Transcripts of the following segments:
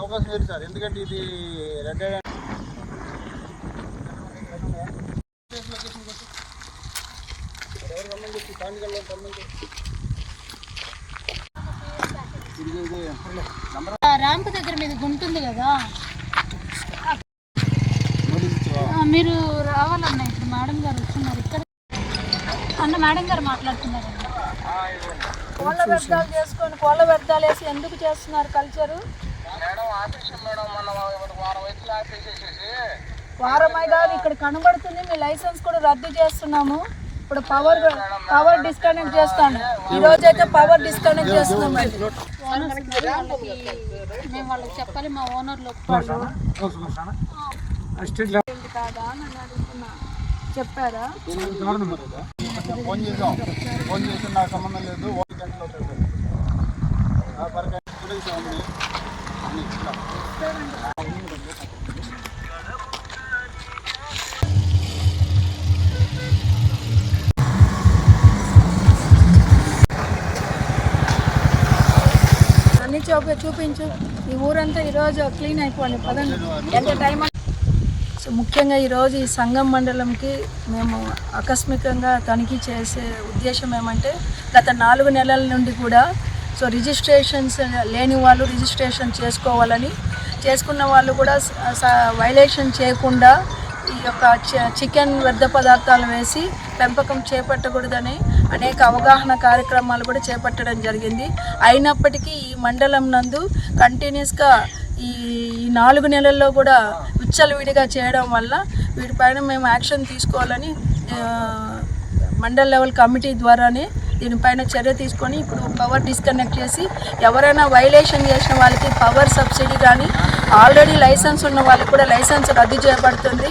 అవకాశం లేదు సార్. ఎందుకంటే ఇది రెడ్ ర్యాంప్ దగ్గర మీద గుంటుంది కదా. మీరు రావాలన్న ఇప్పుడు మేడం గారు వచ్చిన్నారు ఇక్కడ అన్న మేడం గారు మాట్లాడుతున్నారు. కోళ్ళ వ్యర్థాలు చేసుకొని కోళ్ళ వ్యర్థాలు వేసి ఎందుకు చేస్తున్నారు కల్చరు వారమై కాదు ఇక్కడ కనబడుతుంది మీ లైసెన్స్ కూడా రద్దు చేస్తున్నాము ఇప్పుడు పవర్ పవర్ డిస్కనెక్ట్ చేస్తాను ఈ రోజు అయితే పవర్ డిస్కనెక్ట్ చేస్తున్నాం మేము వాళ్ళకి చెప్పాలి మా ఓనర్లు కాదా అని అడుగుతున్నా చెప్పారా ఫోన్ చేసాం ఫోన్ చేసి నాకు సంబంధం లేదు ఓటు గంటలు అవుతుంది అన్ని చూపి చూపించు. ఈ ఊరంతా ఈరోజు క్లీన్ అయిపోయింది పదండి. ఎంత టైం సో ముఖ్యంగా ఈరోజు ఈ సంఘం మండలంకి మేము ఆకస్మికంగా తనిఖీ చేసే ఉద్దేశం ఏమంటే గత నాలుగు నెలల నుండి కూడా సో రిజిస్ట్రేషన్స్ లేని వాళ్ళు రిజిస్ట్రేషన్ చేసుకోవాలని చేసుకున్న వాళ్ళు కూడా వైలేషన్ చేయకుండా ఈ యొక్క చి- చికెన్ వ్యర్థ పదార్థాలు వేసి పెంపకం చేపట్టకూడదని అనేక అవగాహన కార్యక్రమాలు కూడా చేపట్టడం జరిగింది. అయినప్పటికీ ఈ మండలం నందు కంటిన్యూస్గా ఈ నాలుగు నెలల్లో కూడా విచ్చలవిడిగా చేయడం వల్ల వీటిపైన మేము యాక్షన్ తీసుకోవాలని మండల్ లెవెల్ కమిటీ ద్వారానే దీనిపైన చర్య తీసుకొని ఇప్పుడు పవర్ డిస్కనెక్ట్ చేసి ఎవరైనా వైలేషన్ చేసిన వాళ్ళకి పవర్ సబ్సిడీ కానీ ఆల్రెడీ లైసెన్స్ ఉన్న వాళ్ళకి కూడా లైసెన్స్ రద్దు చేయబడుతుంది.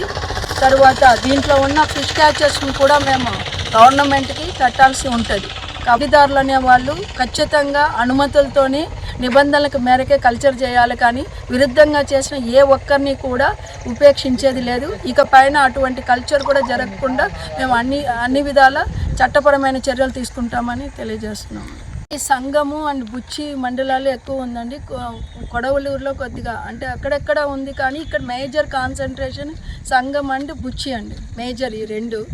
తరువాత దీంట్లో ఉన్న ఫిష్ క్యాచర్స్ని కూడా మేము గవర్నమెంట్కి కట్టాల్సి ఉంటుంది. కబడిదారులు అనే వాళ్ళు ఖచ్చితంగా అనుమతులతోని నిబంధనలకు మేరకే కల్చర్ చేయాలి కానీ విరుద్ధంగా చేసిన ఏ ఒక్కరిని కూడా ఉపేక్షించేది లేదు. ఇక పైన అటువంటి కల్చర్ కూడా జరగకుండా మేము అన్ని అన్ని విధాల చట్టపరమైన చర్యలు తీసుకుంటామని తెలియజేస్తున్నాము ఈ సంఘము అండ్ బుచ్చి మండలాలు ఎక్కువ ఉందండి. కొ- కొడవలూరులో కొద్దిగా అంటే అక్కడెక్కడ ఉంది కానీ ఇక్కడ మేజర్ కాన్సన్ట్రేషన్ సంఘం అండ్ బుచ్చి అండి. మేజర్ ఈ రెండు.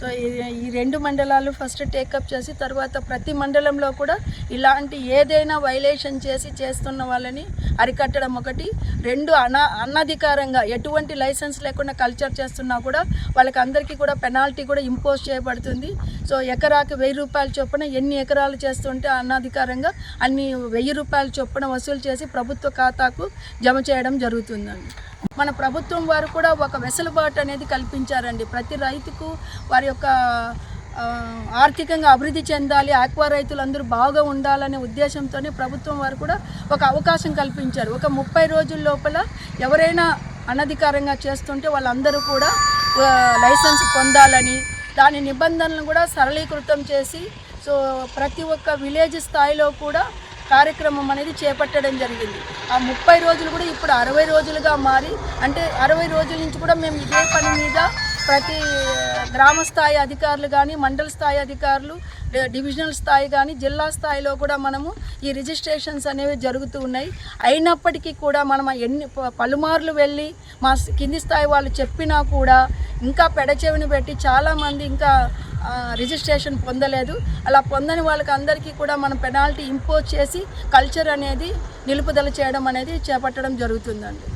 సో ఈ- ఈ రెండు మండలాలు ఫస్ట్ టేకప్ చేసి తర్వాత ప్రతి మండలంలో కూడా ఇలాంటి ఏదైనా వైలేషన్ చేసి చేస్తున్న వాళ్ళని అరికట్టడం ఒకటి. రెండు అన అనధికారంగా ఎటువంటి లైసెన్స్ లేకుండా కల్చర్ చేస్తున్నా కూడా వాళ్ళకి అందరికీ కూడా పెనాల్టీ కూడా ఇంపోజ్ చేయబడుతుంది. సో ఎకరాకి వెయ్యి రూపాయల చొప్పున ఎన్ని ఎకరాలు చేస్తుంటే అనధికారంగా అన్ని వెయ్యి రూపాయల చొప్పున వసూలు చేసి ప్రభుత్వ ఖాతాకు జమ చేయడం జరుగుతుందండి. మన ప్రభుత్వం వారు కూడా ఒక వెసులుబాటు అనేది కల్పించారండి. ప్రతి రైతుకు వారి యొక్క ఆర్థికంగా అభివృద్ధి చెందాలి ఆక్వా రైతులందరూ బాగా ఉండాలనే ఉద్దేశంతోనే ప్రభుత్వం వారు కూడా ఒక అవకాశం కల్పించారు. ఒక ముప్పై రోజుల లోపల ఎవరైనా అనధికారంగా చేస్తుంటే వాళ్ళందరూ కూడా లైసెన్స్ పొందాలని దాని నిబంధనలను కూడా సరళీకృతం చేసి సో ప్రతి ఒక్క విలేజ్ స్థాయిలో కూడా కార్యక్రమం అనేది చేపట్టడం జరిగింది. ఆ ముప్పై రోజులు కూడా ఇప్పుడు అరవై రోజులుగా మారి అంటే అరవై రోజుల నుంచి కూడా మేము ఇదే పని మీద ప్రతి గ్రామ స్థాయి అధికారులు కానీ మండల స్థాయి అధికారులు డివిజనల్ స్థాయి కానీ జిల్లా స్థాయిలో కూడా మనము ఈ రిజిస్ట్రేషన్స్ అనేవి జరుగుతూ ఉన్నాయి. అయినప్పటికీ కూడా మనం ఎన్ని పలుమార్లు వెళ్ళి మా కింది స్థాయి వాళ్ళు చెప్పినా కూడా ఇంకా పెడచెవిని పెట్టి చాలామంది ఇంకా రిజిస్ట్రేషన్ పొందలేదు. అలా పొందని వాళ్ళకి అందరికీ కూడా మనం పెనాల్టీ ఇంపోజ్ చేసి కల్చర్ అనేది నిలుపుదల చేయడం అనేది చేపట్టడం జరుగుతుందండి.